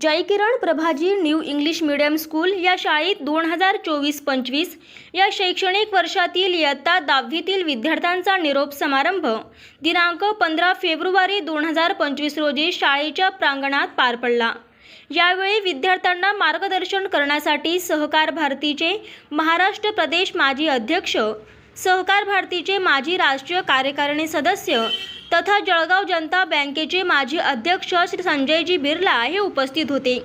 Jai Kiran Prabhaji new English medium school या शाळेत दोन हजार चोवीस पंचवीस या शैक्षणिक वर्षातील इयत्ता दहावीतील विद्यार्थ्यांचा निरोप समारंभ दिनांक पंधरा फेब्रुवारी दोन हजार पंचवीस रोजी शाळेच्या प्रांगणात पार पडला. यावेळी विद्यार्थ्यांना मार्गदर्शन करण्यासाठी सहकार भारतीचे महाराष्ट्र प्रदेश माजी अध्यक्ष सहकार भारतीचे माजी राष्ट्रीय कार्यकारिणी सदस्य तथा जळगाव जनता बँकेचे माजी अध्यक्ष श्री संजयजी बिर्ला हे उपस्थित होते.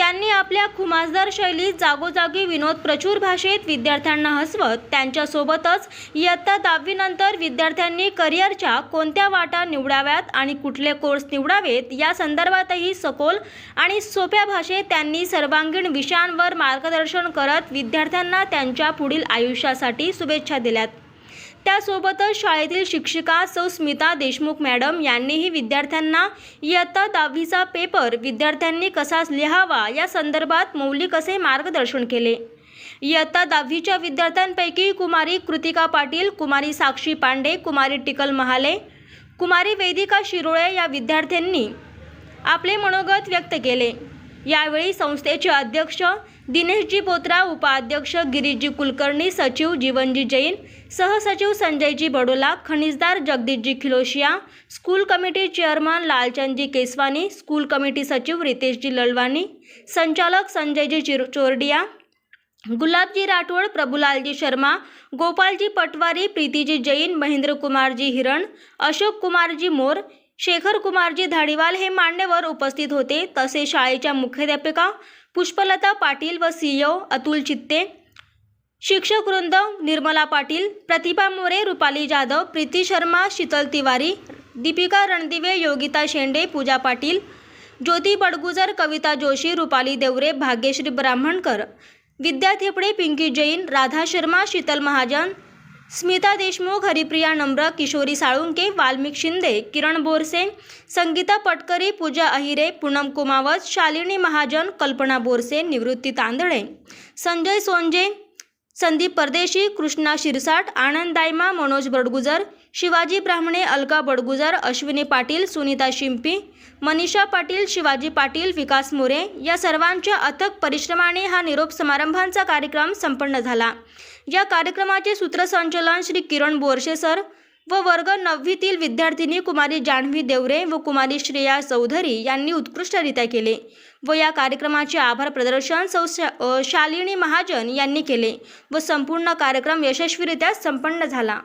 त्यांनी आपल्या खुमासदार शैलीत जागोजागी विनोद प्रचूर भाषेत विद्यार्थ्यांना हसवत त्यांच्यासोबतच इयत्ता दहावीनंतर विद्यार्थ्यांनी करिअरच्या कोणत्या वाटा निवडाव्यात आणि कुठले कोर्स निवडावेत या संदर्भातही सखोल आणि सोप्या भाषेत त्यांनी सर्वांगीण विषयांवर मार्गदर्शन करत विद्यार्थ्यांना त्यांच्या पुढील आयुष्यासाठी शुभेच्छा दिल्यात. त्यासोबतच शाळेतील शिक्षिका सौ स्मिता देशमुख मॅडम यांनीही विद्यार्थ्यांना इयत्ता दहावीचा पेपर विद्यार्थ्यांनी कसा लिहावा या संदर्भात मौलिक असे मार्गदर्शन केले. इयत्ता दहावीच्या विद्यार्थ्यांपैकी कुमारी कृतिका पाटील कुमारी साक्षी पांडे कुमारी टिकल महाले कुमारी वेदिका शिरोळे या विद्यार्थ्यांनी आपले मनोगत व्यक्त केले. यावेळी संस्थेचे अध्यक्ष दिनेशजी बोत्रा उपाध्यक्ष गिरीशजी कुलकर्णी सचिव जीवनजी जैन सहसचिव Sanjayji Badola खनिजदार Jagdishji Khiloshiya school committee chairman Lalchandji Keswani school committee सचिव रितेशजी ललवानी संचालक संजयजी चिर चोरडिया गुलाबजी राठोड प्रभुलालजी शर्मा गोपालजी पटवारी प्रीतीजी जैन महेंद्र कुमारजी हिरण अशोक कुमारजी मोर शेखर कुमारजी धाडीवाल हे मान्यवर उपस्थित होते. तसे शाळेच्या मुख्याध्यापिका पुष्पलता पाटील व सीईओ अतुल चित्ते शिक्षक वृंद निर्मला पाटील प्रतिभा मोरे रुपाली जाधव प्रीती शर्मा शीतल तिवारी दीपिका रणदिवे योगिता शेंडे पूजा पाटील ज्योती बडगुजर कविता जोशी रुपाली देवरे भाग्यश्री ब्राह्मणकर विद्या थेपडे पिंकी जैन राधा शर्मा शीतल महाजन स्मिता देशमुख हरिप्रिया नम्र किशोरी साळुंके वाल्मिक शिंदे किरण बोरसे संगीता पटकरी पूजा अहिरे पूनम कुमावत शालिनी महाजन कल्पना बोरसे निवृत्ती तांदळे संजय सोंजे संदीप परदेशी कृष्णा शिरसाट आनंद दायमा मनोज बडगुजर शिवाजी ब्राह्मणे अलका बडगुजार अश्विनी पाटील सुनीता शिंपी मनीषा पाटील शिवाजी पाटील विकास मोरे या सर्वांच्या अथक परिश्रमाने हा निरोप समारंभांचा कार्यक्रम संपन्न झाला. या कार्यक्रमाचे सूत्रसंचलन श्री किरण बोरशे सर व वर्ग नववीतील विद्यार्थिनी कुमारी जान्हवी देवरे व कुमारी श्रेया चौधरी यांनी उत्कृष्टरित्या केले व या कार्यक्रमाचे आभार प्रदर्शन सौ शालिनी महाजन यांनी केले व संपूर्ण कार्यक्रम यशस्वीरित्या संपन्न झाला.